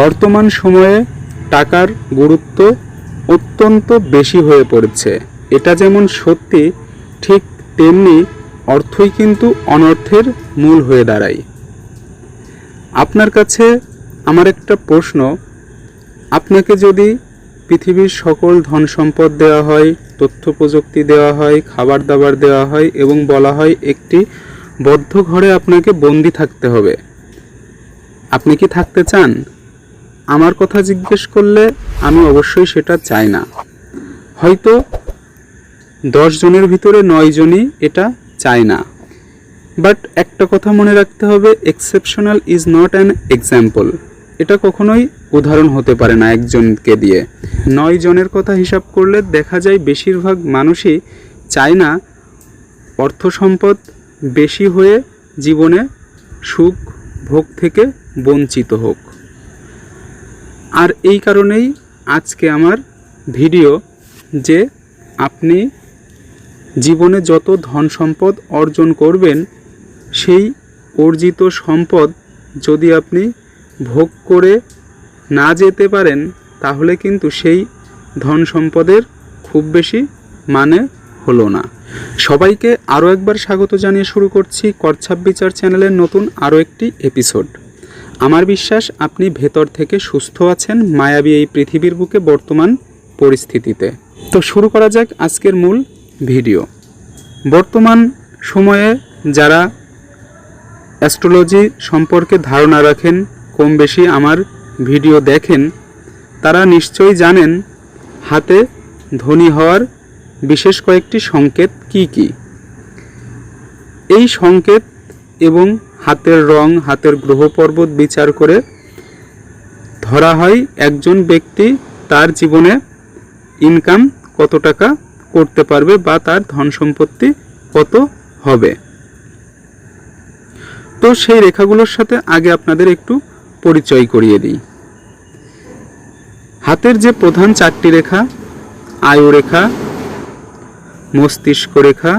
বর্তমান সময়ে টাকার গুরুত্ব অত্যন্ত বেশি হয়ে পড়েছে। এটা যেমন সত্যি, ঠিক তেমনি অর্থই কিন্তু অনর্থের মূল হয়ে দাঁড়ায়। আপনার কাছে আমার একটা প্রশ্ন, আপনাকে যদি পৃথিবীর সকল ধন সম্পদ দেওয়া হয়, তথ্য প্রযুক্তি দেওয়া হয়, খাবার দাবার দেওয়া হয় এবং বলা হয় একটি বদ্ধ ঘরে আপনাকে বন্দি থাকতে হবে, আপনি কি থাকতে চান? আমার কথা জিজ্ঞেস করলে আমি অবশ্যই সেটা চাই না। হয়তো দশ জনের ভিতরে নয় জনই এটা চায় না। বাট একটা কথা মনে রাখতে হবে exceptional is not an example এটা কখনোই উদাহরণ হতে পারে না একজনকে দিয়ে। নয় জনের কথা হিসাব করলে দেখা যায় বেশিরভাগ মানুষই চায় না অর্থ সম্পদ বেশি হয়ে জীবনে সুখ, ভোগ থেকে বঞ্চিত হোক। আর এই কারণেই আজকে আমার ভিডিও যে আপনি জীবনে যত ধন সম্পদ অর্জন করবেন, সেই অর্জিত সম্পদ যদি আপনি ভোগ করে না যেতে পারেন, তাহলে কিন্তু সেই ধন সম্পদের খুব বেশি মানে হলো না। সবাইকে আরও একবার স্বাগত জানিয়ে শুরু করছি করছাপ বিচার চ্যানেলের নতুন আরও একটি এপিসোড আমার বিশ্বাস, আপনি ভেতর থেকে সুস্থ আছেন, মায়াবী এই পৃথিবীর বুকে বর্তমান পরিস্থিতিতে। তো শুরু করা যাক আজকের মূল ভিডিও। বর্তমান সময়ে যারা অ্যাস্ট্রোলজি সম্পর্কে ধারণা রাখেন, কম বেশি আমার ভিডিও দেখেন, তারা নিশ্চয়ই জানেন হাতে ধনী হওয়ার বিশেষ কয়েকটি সংকেত কি কি। এই সংকেত এবং হাতের রং, হাতের গ্রহ পর্বত বিচার করে ধরা হয় একজন ব্যক্তি তার জীবনে ইনকাম কত টাকা করতে পারবে বা তার ধন সম্পত্তি কত হবে। তো সেই রেখাগুলোর সাথে আগে আপনাদের একটু পরিচয় করিয়ে দিই। হাতের যে প্রধান চারটি রেখা, আয়ু রেখা, মস্তিষ্ক রেখা,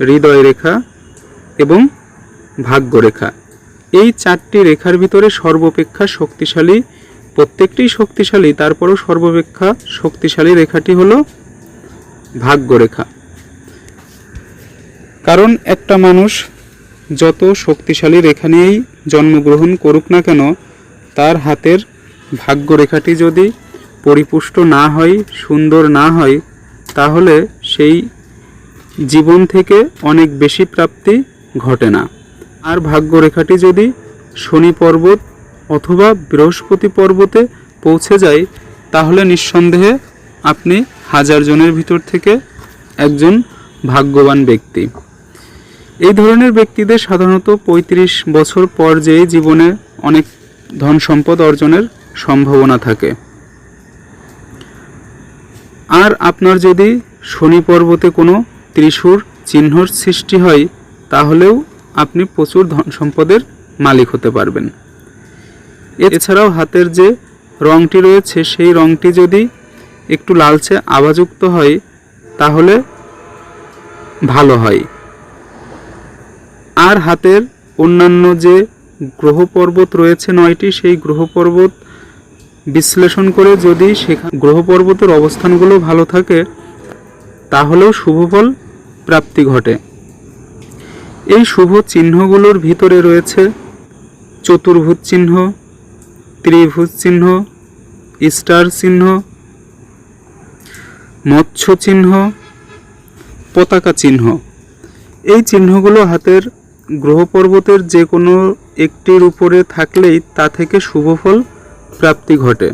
হৃদয় রেখা এবং ভাগ্য রেখা এই চারটি রেখার ভিতরে সর্বাপেক্ষা শক্তিশালী, প্রত্যেকটি শক্তিশালী, তারপরও সর্বাপেক্ষা শক্তিশালী রেখাটি হলো ভাগ্য রেখা কারণ একটা মানুষ যত শক্তিশালী রেখা নিয়েই জন্মগ্রহণ করুক না কেন, তার হাতের ভাগ্য রেখাটি যদি পরিপুষ্ট না হয়, সুন্দর না হয়, তাহলে সেই জীবন থেকে অনেক বেশি প্রাপ্তি ঘটে না। আর ভাগ্য রেখাটি যদি শনি পর্বত অথবা বৃহস্পতি পর্বতে পৌঁছে যায়, তাহলে নিঃসন্দেহে আপনি হাজার জনের ভিতর থেকে একজন ভাগ্যবান ব্যক্তি। এই ধরনের ব্যক্তিদের সাধারণত ৩৫ বছর পর যেয়ে জীবনে অনেক ধন সম্পদ অর্জনের সম্ভাবনা থাকে। আর আপনার যদি শনি পর্বতে কোনো ত্রিশূর চিহ্নর সৃষ্টি হয়, তাহলেও আপনি প্রচুর ধন সম্পদের মালিক হতে পারবেন। এছাড়াও হাতের যে রঙটি রয়েছে, সেই রঙটি যদি একটু লালচে আভাযুক্ত হয়, তাহলে ভালো হয়। আর হাতের অন্যান্য যে গ্রহ পর্বত রয়েছে নয়টি, সেই গ্রহ পর্বত বিশ্লেষণ করে যদি সেখানে গ্রহ পর্বতের অবস্থানগুলো ভালো থাকে, তাহলেও শুভফল প্রাপ্তি ঘটে। এই শুভ চিহ্নগুলোর ভিতরে রয়েছে চতুর্ভুজ চিহ্ন, ত্রিভুজ চিহ্ন, স্টার চিহ্ন, মৎস্য চিহ্ন, পতাকা চিহ্ন। এই চিহ্নগুলো হাতের গ্রহ পর্বতের যে কোনো একটির উপরে থাকলেই তা থেকে শুভফল প্রাপ্তি ঘটে।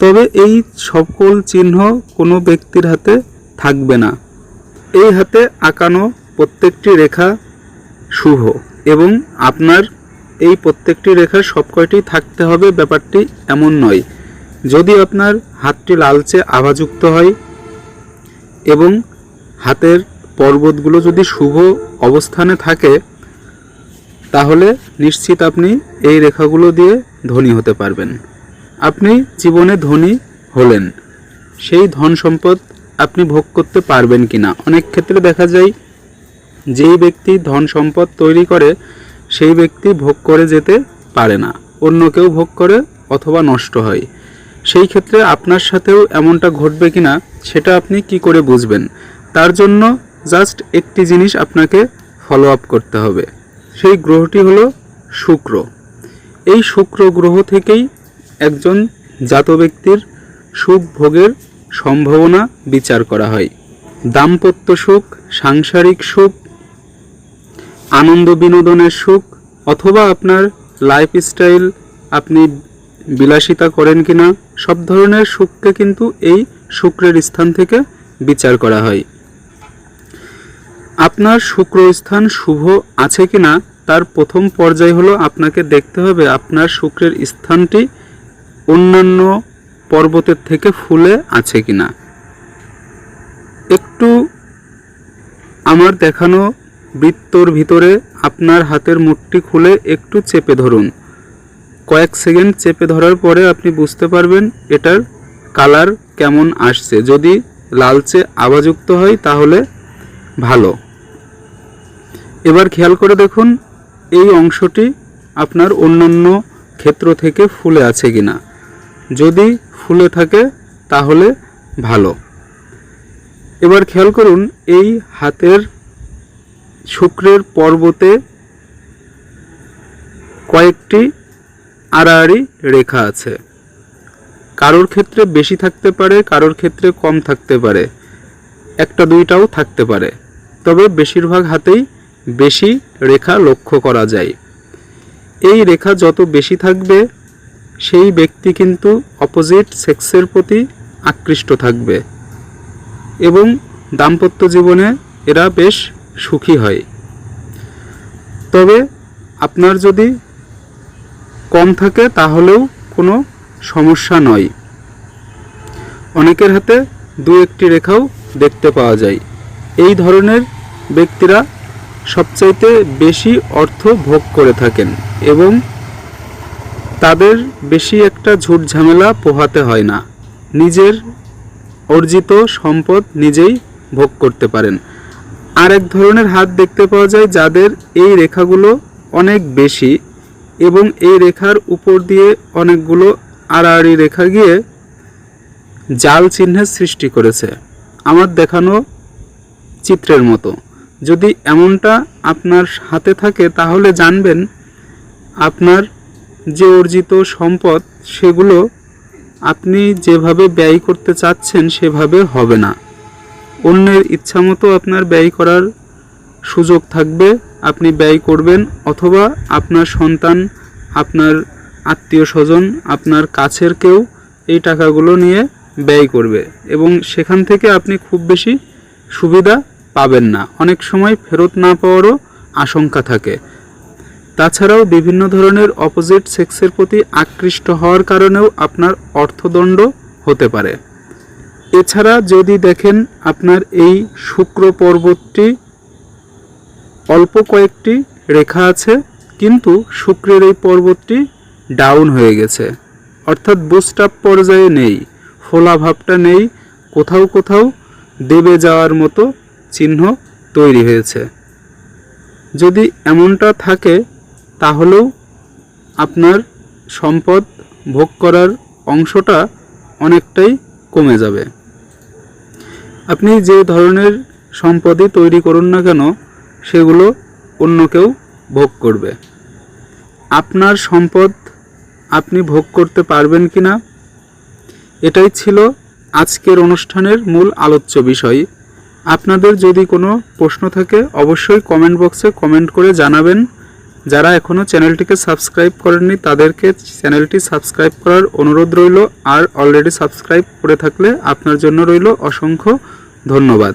তবে এই সকল চিহ্ন কোনো ব্যক্তির হাতে থাকবে না। এই হাতে আঁকানো প্রত্যেকটি রেখা শুভ। এবং আপনার এই প্রত্যেকটি রেখা সব কয়টি থাকতে হবে, ব্যাপারটি এমন নয়। যদি আপনার হাতটি লালচে আভাযুক্ত হয় এবং হাতের পর্বতগুলো যদি শুভ অবস্থানে থাকে, তাহলে নিশ্চিত আপনি এই রেখাগুলো দিয়ে ধনী হতে পারবেন। আপনি জীবনে ধনী হলেন। সেই ধন সম্পদ আপনি ভোগ করতে পারবেন কি না অনেক ক্ষেত্রে দেখা যায় যেই ব্যক্তি ধন সম্পদ তৈরি করে, সেই ব্যক্তি ভোগ করে যেতে পারে না। অন্য কেউ ভোগ করে অথবা নষ্ট হয়। সেই ক্ষেত্রে আপনার সাথেও এমনটা ঘটবে কিনা, সেটা আপনি কি করে বুঝবেন? তার জন্য জাস্ট একটি জিনিস আপনাকে ফলো আপ করতে হবে। সেই গ্রহটি হলো শুক্র। এই শুক্র গ্রহ থেকেই একজন জাত ব্যক্তির সুখ ভোগের সম্ভাবনা বিচার করা হয়। দাম্পত্য সুখ, সাংসারিক সুখ আনন্দ বিনোদনের সুখ অথবা আপনার লাইফস্টাইল আপনি বিলাসিতা করেন কিনা, সব ধরনের সুখকে কিন্তু এই শুক্রের স্থান থেকে বিচার করা হয়। আপনার শুক্র স্থান শুভ আছে কি না তার প্রথম পর্যায় হলো আপনাকে দেখতে হবে আপনার শুক্রের স্থানটি অন্যান্য পর্বতের থেকে ফুলে আছে কি না একটু আমার দেখানো বৃত্তর ভিতরে আপনার হাতের মুঠটি খুলে একটু চেপে ধরুন। কয়েক সেকেন্ড চেপে ধরার পরে আপনি বুঝতে পারবেন এটার কালার কেমন আসছে। যদি লালচে আবাযুক্ত হয় তাহলে ভালো। এবার খেয়াল করে দেখুন, এই অংশটি আপনার অন্যান্য ক্ষেত্র থেকে ফুলে আছে কিনা। যদি ফুলে থাকে তাহলে ভালো। এবার খেয়াল করুন, এই হাতের শুক্রের পর্বতে কয়েকটি আড়াআড়ি রেখা আছে। কারোর ক্ষেত্রে বেশি থাকতে পারে, কারোর ক্ষেত্রে কম থাকতে পারে। একটা দুইটাও থাকতে পারে। তবে বেশিরভাগ হাতেই বেশি রেখা লক্ষ্য করা যায়। এই রেখা যত বেশি থাকবে, সেই ব্যক্তি কিন্তু অপোজিট সেক্সের প্রতি আকৃষ্ট থাকবে। এবং দাম্পত্য জীবনে এরা বেশ সুখী হয়। তবে আপনার যদি কম থাকে তাহলেও কোনো সমস্যা নয়। অনেকের হাতে দু একটি রেখাও দেখতে পাওয়া যায়। এই ধরনের ব্যক্তিরা সবচাইতে বেশি অর্থ ভোগ করে থাকেন এবং তাদের বেশি একটা ঝুট ঝামেলা পোহাতে হয় না। নিজের অর্জিত সম্পদ নিজেই ভোগ করতে পারেন। আর এক ধরনের হাত দেখতে পাওয়া যায় যাদের এই রেখাগুলো অনেক বেশি এবং এই রেখার উপর দিয়ে অনেকগুলো আড়াআড়ি রেখা গিয়ে জাল চিহ্নের সৃষ্টি করেছে। আমার দেখানো চিত্রের মতো। যদি এমনটা আপনার হাতে থাকে, তাহলে জানবেন আপনার যে অর্জিত সম্পদ, সেগুলো আপনি যেভাবে ব্যয় করতে চাচ্ছেন, সেভাবে হবে না। অন্যের ইচ্ছামতো আপনার ব্যয় করার সুযোগ থাকবে, আপনি ব্যয় করবেন অথবা আপনার সন্তান, আপনার আত্মীয় স্বজন, আপনার কাছের কেউ এই টাকাগুলো নিয়ে ব্যয় করবে এবং সেখান থেকে আপনি খুব বেশি সুবিধা পাবেন না। অনেক সময় ফেরত না পাওয়ারও আশঙ্কা থাকে। তাছাড়াও বিভিন্ন ধরনের অপোজিট সেক্সের প্রতি আকৃষ্ট হওয়ার কারণেও আপনার অর্থদণ্ড হতে পারে। এছাড়া যদি দেখেন আপনার এই শুক্র পর্বতটি অল্প কয়েকটি রেখা আছে, কিন্তু শুক্রের এই পর্বতটি ডাউন হয়ে গেছে। অর্থাৎ বুস্ট আপ পর্যায়ে নেই, ফোলা ভাবটা নেই, কোথাও কোথাও দেবে যাওয়ার মতো চিহ্ন তৈরি হয়েছে। যদি এমনটা থাকে, তাহলেও আপনার সম্পদ ভোগ করার অংশটা অনেকটাই কমে যাবে। আপনি যে ধরনের সম্পদই তৈরি করুন না কেন, সেগুলো অন্য কেউ ভোগ করবে। আপনার সম্পদ আপনি ভোগ করতে পারবেন কি না, এটাই ছিল আজকের অনুষ্ঠানের মূল আলোচ্য বিষয়। আপনাদের যদি কোনো প্রশ্ন থাকে, অবশ্যই কমেন্ট বক্সে কমেন্ট করে জানাবেন। যারা এখনও চ্যানেলটিকে সাবস্ক্রাইব করেননি, তাদেরকে চ্যানেলটি সাবস্ক্রাইব করার অনুরোধ রইল। আর অলরেডি সাবস্ক্রাইব করে থাকলে আপনার জন্য রইল অসংখ্য ধন্যবাদ।